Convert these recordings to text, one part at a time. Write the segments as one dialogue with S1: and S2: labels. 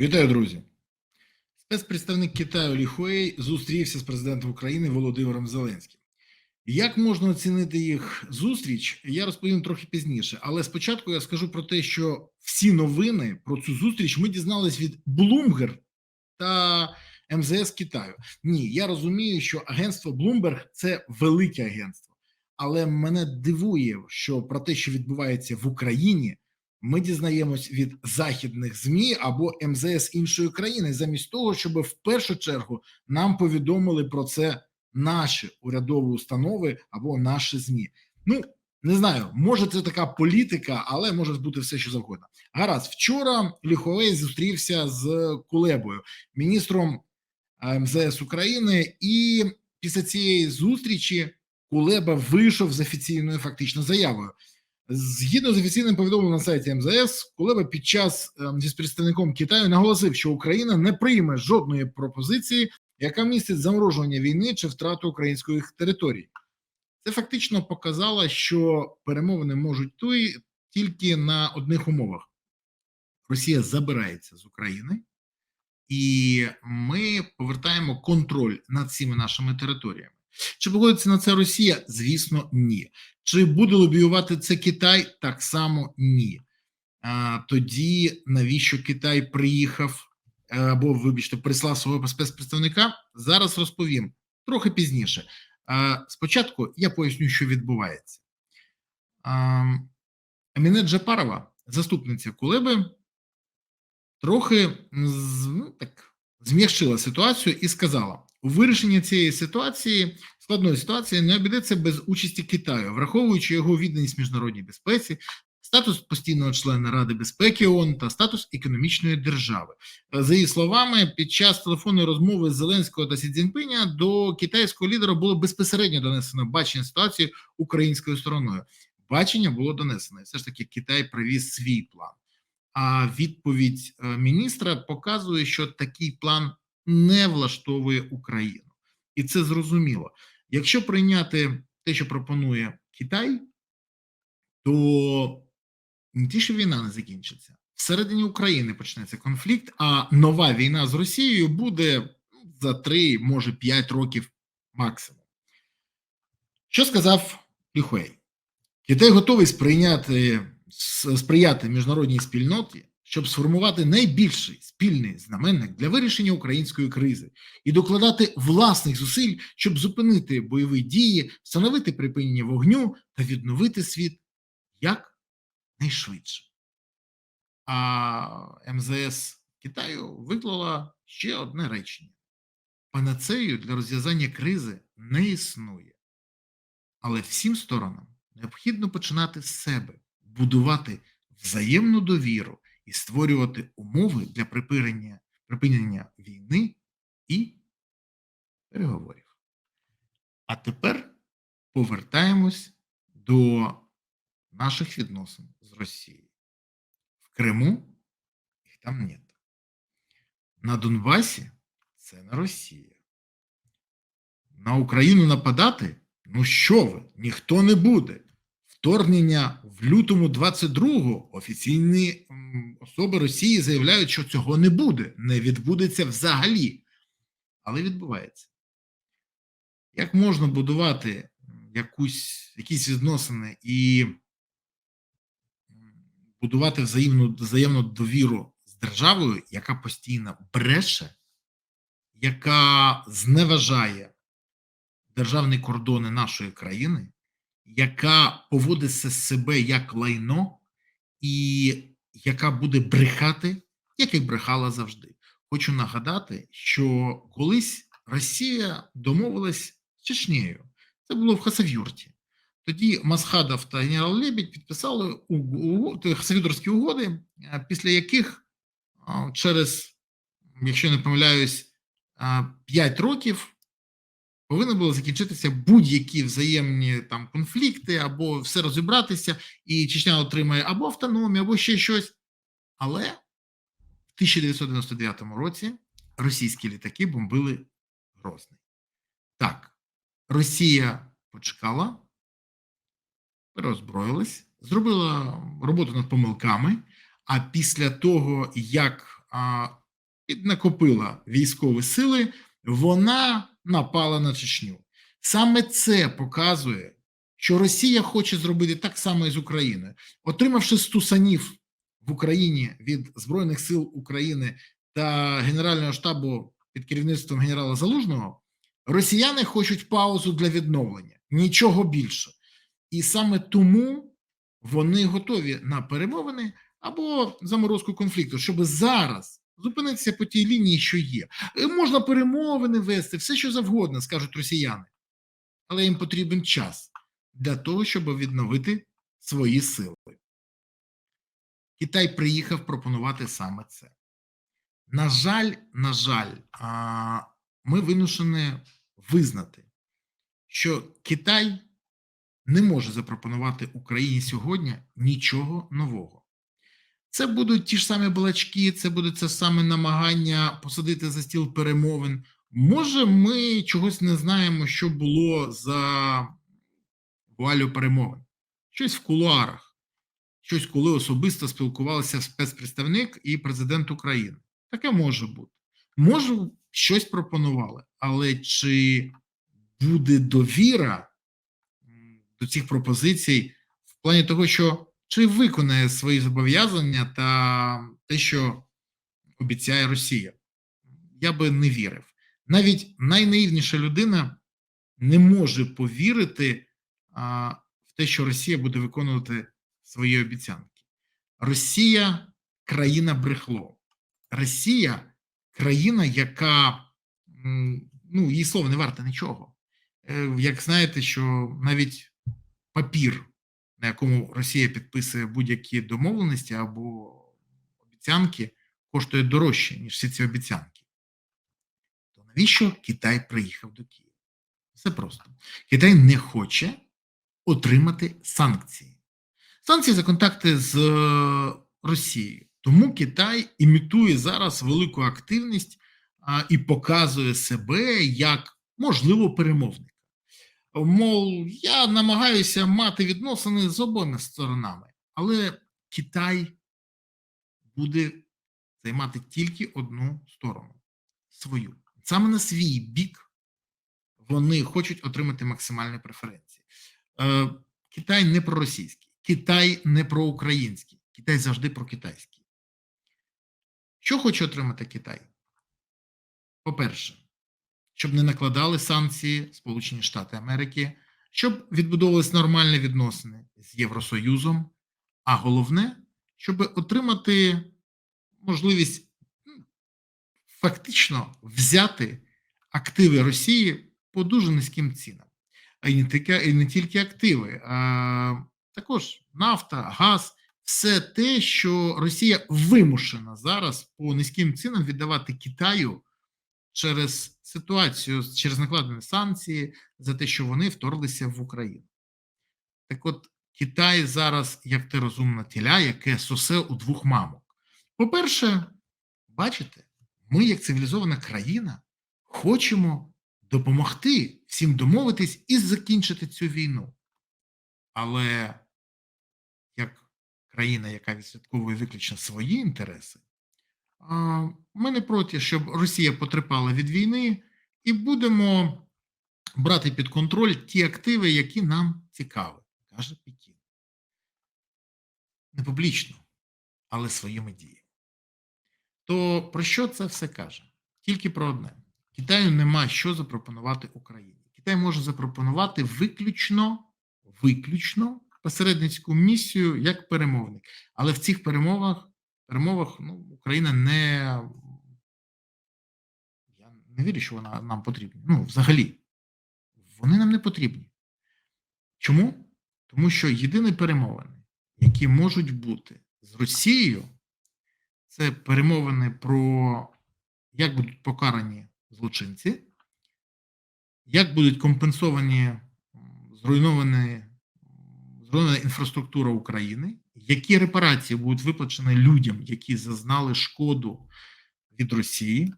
S1: Вітаю, друзі. Спецпредставник Китаю Лі Хуей зустрівся з президентом України Володимиром Зеленським. Як можна оцінити їх зустріч, я розповім трохи пізніше. Але спочатку я скажу про те, що всі новини про цю зустріч ми дізнались від Bloomberg та МЗС Китаю. Ні, я розумію, що агентство Bloomberg – це велике агентство, але мене дивує, що про те, що відбувається в Україні, ми дізнаємось від західних змі або МЗС іншої країни, замість того, щоб в першу чергу нам повідомили про це наші урядові установи або наші змі. Ну не знаю, може це така політика, але може бути все, що завгодно. Гаразд, вчора Ліховей зустрівся з Кулебою, міністром е, МЗС України, і після цієї зустрічі Кулеба вийшов з офіційною фактично заявою. Згідно з офіційним повідомленням на сайті МЗС, Кулеба під час ем, зі представником Китаю наголосив, що Україна не прийме жодної пропозиції, яка містить заморожування війни чи втрату українських територій. Це фактично показало, що перемовини можуть йти тільки на одних умовах: Росія забирається з України, і ми повертаємо контроль над цими нашими територіями. Чи погодиться на це Росія? Звісно, ні. Чи буде лобіювати це Китай? Так само ні. А, Тоді навіщо Китай приїхав е, або, вибачте, прислав свого спецпредставника? Зараз розповім трохи пізніше. А, Спочатку я поясню, що відбувається. А, Аміне Джапарова, заступниця Кулеби, трохи ну, так, зм'якшила ситуацію і сказала: у вирішенні цієї ситуації, складної ситуації, не обійдеться без участі Китаю, враховуючи його відданість міжнародній безпеці, статус постійного члена Ради безпеки ООН та статус економічної держави. За її словами, під час телефонної розмови Зеленського та Сі Цзіньпиня до китайського лідера було безпосередньо донесено бачення ситуації українською стороною. Бачення було донесено. І все ж таки Китай привіз свій план. А відповідь е, міністра показує, що такий план не влаштовує Україну, і це зрозуміло. Якщо прийняти те, що пропонує Китай, то не ті, що війна не закінчиться, всередині України почнеться конфлікт, а нова війна з Росією буде ну, за 3, може 5 років максимум. Що сказав Ліхуей? Китай готовий сприйняти сприяти міжнародній спільноті, щоб сформувати найбільший спільний знаменник для вирішення української кризи і докладати власних зусиль, щоб зупинити бойові дії, встановити припинення вогню та відновити світ як найшвидше. А МЗС Китаю виклала ще одне речення: панацею для розв'язання кризи не існує. Але всім сторонам необхідно починати з себе, будувати взаємну довіру і створювати умови для припинення, припинення війни і переговорів. А тепер повертаємось до наших відносин з Росією. В Криму їх там нет. На Донбасі це не Росія. На Україну нападати? Ну що ви, ніхто не буде. Вторгнення в лютому 22-го офіційні особи Росії заявляють, що цього не буде, не відбудеться взагалі. Але відбувається. Як можна будувати якусь, якісь відносини і будувати взаємну, взаємну довіру з державою, яка постійно бреше, яка зневажає державні кордони нашої країни, яка поводить се- себе як лайно, і яка буде брехати, як і брехала завжди. Хочу нагадати, що колись Росія домовилась з Чечнею. Це було в Хасавюрті. Тоді Масхадов та генерал Лебідь підписали Хасавюртські угоди, е, після яких через, якщо не помиляюсь, 5 років повинні були закінчитися будь-які взаємні там конфлікти, або все розібратися, і Чечня отримає або автономію, або ще щось. Але в 1999 році російські літаки бомбили Грозний. Так, Росія почекала, переозброїлась, зробила роботу над помилками. А після того, як а, піднакопила військові сили, вона напала на Чечню. Саме це показує, що Росія хоче зробити так само і з Україною, отримавши стусанів в Україні від Збройних сил України та Генерального штабу під керівництвом генерала Залужного, росіяни хочуть паузу для відновлення, нічого більше. І саме тому вони готові на перемовини або заморозку конфлікту, щоб зараз зупинитися по тій лінії, що є. Е, Можна перемовини вести, все що завгодно, скажуть росіяни, але їм потрібен час для того, щоб відновити свої сили. Китай приїхав пропонувати саме це. На жаль, на жаль, ми вимушені визнати, що Китай не може запропонувати Україні сьогодні нічого нового. Це будуть ті ж самі балачки, це буде це саме намагання посадити за стіл перемовин. Може, ми чогось не знаємо, що було за вуалю перемовин, щось в кулуарах, щось, коли особисто спілкувалися спецпредставник і президент України. Таке може бути. Може, щось пропонували, але чи буде довіра до цих пропозицій в плані того, що чи виконає свої зобов'язання та те, що обіцяє Росія? Я би не вірив. Навіть найнаївніша людина не може повірити а, в те, що Росія буде виконувати свої обіцянки. Росія країна брехло. Росія країна, яка ну, її слово не варте нічого. Е, Як знаєте, що навіть папір, на якому Росія підписує будь-які домовленості або обіцянки, коштує дорожче, ніж всі ці обіцянки. То навіщо Китай приїхав до Києва? Все просто. Китай не хоче отримати санкції. Санкції за контакти з е, Росією. Тому Китай імітує зараз велику активність а, і показує себе як можливо перемовника. Мов, я намагаюся мати відносини з обома сторонами, але Китай буде займати тільки одну сторону свою. Саме на свій бік вони хочуть отримати максимальні преференції. Е, Китай не проросійський, Китай не проукраїнський, Китай завжди прокитайський. Що хоче отримати Китай? По-перше, щоб не накладали санкції Сполучені Штати Америки, щоб відбудовувалися нормальні відносини з Євросоюзом, а головне, щоб отримати можливість фактично взяти активи Росії по дуже низьким цінам. А і не тільки, і не тільки активи, а також нафта, газ, все те, що Росія вимушена зараз по низьким цінам віддавати Китаю через ситуацію, через накладені санкції за те, що вони вторглися в Україну. Так от, Китай зараз як те розумне теля, яке сосе у двох мамок. По-перше, бачите, ми, як цивілізована країна, хочемо допомогти всім домовитись і закінчити цю війну. Але як країна, яка відслідковує виключно свої інтереси, ми не проти, щоб Росія потерпала від війни, і будемо брати під контроль ті активи, які нам цікаві, каже Пекін. Не публічно, але своїми діями. То про що це все каже? Тільки про одне: Китаю нема що запропонувати Україні. Китай може запропонувати виключно, виключно посередницьку місію як перемовник. Але в цих перемовах, перемовах ну, Україна не. Я не вірю, що вона нам потрібна. Ну, взагалі, вони нам не потрібні. Чому? Тому що єдині перемовини, які можуть бути з Росією, це перемовини про як будуть покарані злочинці, як будуть компенсовані зруйновані, зруйнована інфраструктура України, які репарації будуть виплачені людям, які зазнали шкоду від Росії,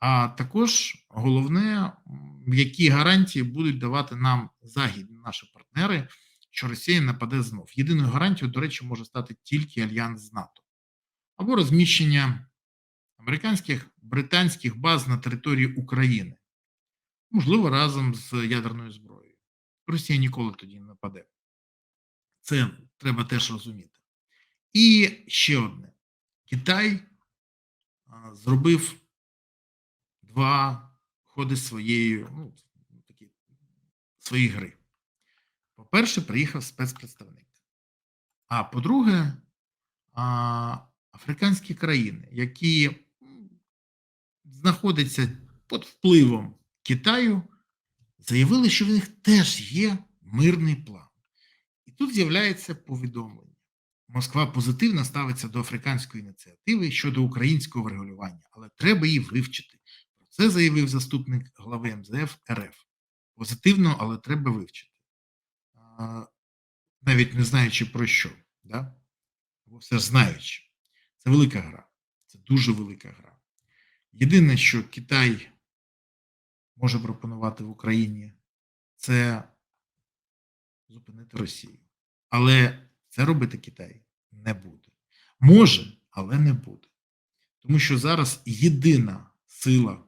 S1: а також головне, які гарантії будуть давати нам західні наші партнери, що Росія нападе знов. Єдиною гарантією, до речі, може стати тільки альянс з НАТО або розміщення американських британських баз на території України, можливо, разом з ядерною зброєю. Росія ніколи тоді не нападе. Це треба теж розуміти. І ще одне: Китай зробив два ходи своєї, ну, такі, своєї гри. По-перше, приїхав спецпредставник. А по-друге, африканські країни, які знаходяться під впливом Китаю, заявили, що в них теж є мирний план. Тут з'являється повідомлення. Москва позитивно ставиться до африканської ініціативи щодо українського врегулювання, але треба її вивчити. Про це заявив заступник глави МЗФ РФ. Позитивно, але треба вивчити. Навіть не знаючи про що, да? або все знаючи. Це велика гра. Це дуже велика гра. Єдине, що Китай може пропонувати в Україні, це зупинити Росію. Але це робити Китай не буде. Може, але не буде. Тому що зараз єдина сила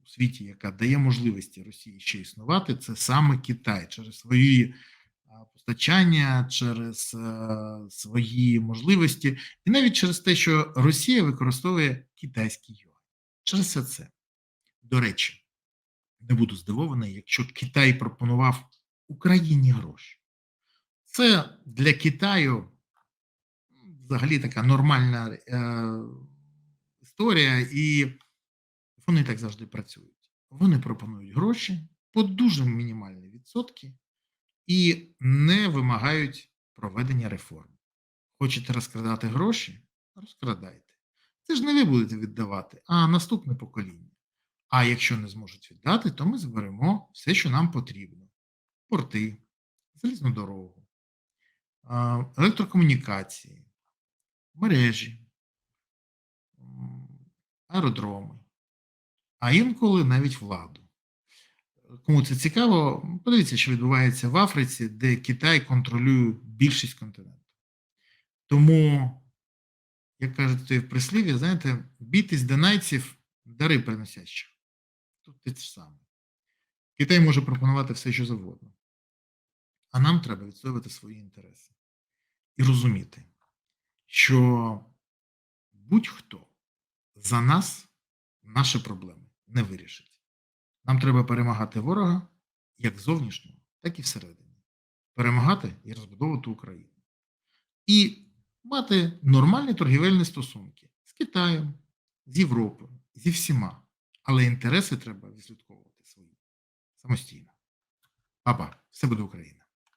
S1: у світі, яка дає можливості Росії ще існувати, це саме Китай через свої постачання, через е, свої можливості, і навіть через те, що Росія використовує китайський юань. Через все це. До речі, не буду здивований, якщо Китай пропонував Україні гроші. Це для Китаю взагалі така нормальна е, історія, і вони так завжди працюють. Вони пропонують гроші по дуже мінімальні відсотки і не вимагають проведення реформ. Хочете розкрадати гроші? Розкрадайте. Це ж не ви будете віддавати, а наступне покоління. А якщо не зможуть віддати, то ми зберемо все, що нам потрібно: порти, залізну дорогу, електрокомунікації, мережі, аеродроми, а інколи навіть владу. Кому це цікаво, подивіться, що відбувається в Африці, де Китай контролює більшість континенту. Тому, як кажуть в прислів'ї, знаєте, бійтесь донайців, дари приносящих. Тут те ж саме. Китай може пропонувати все, що завгодно. А нам треба відстоювати свої інтереси і розуміти, що будь-хто за нас наші проблеми не вирішить. Нам треба перемагати ворога як зовнішнього, так і всередині. Перемагати і розбудовувати Україну. І мати нормальні торгівельні стосунки з Китаєм, з Європою, зі всіма. Але інтереси треба відслідковувати свої самостійно. Папа, все буде Україна.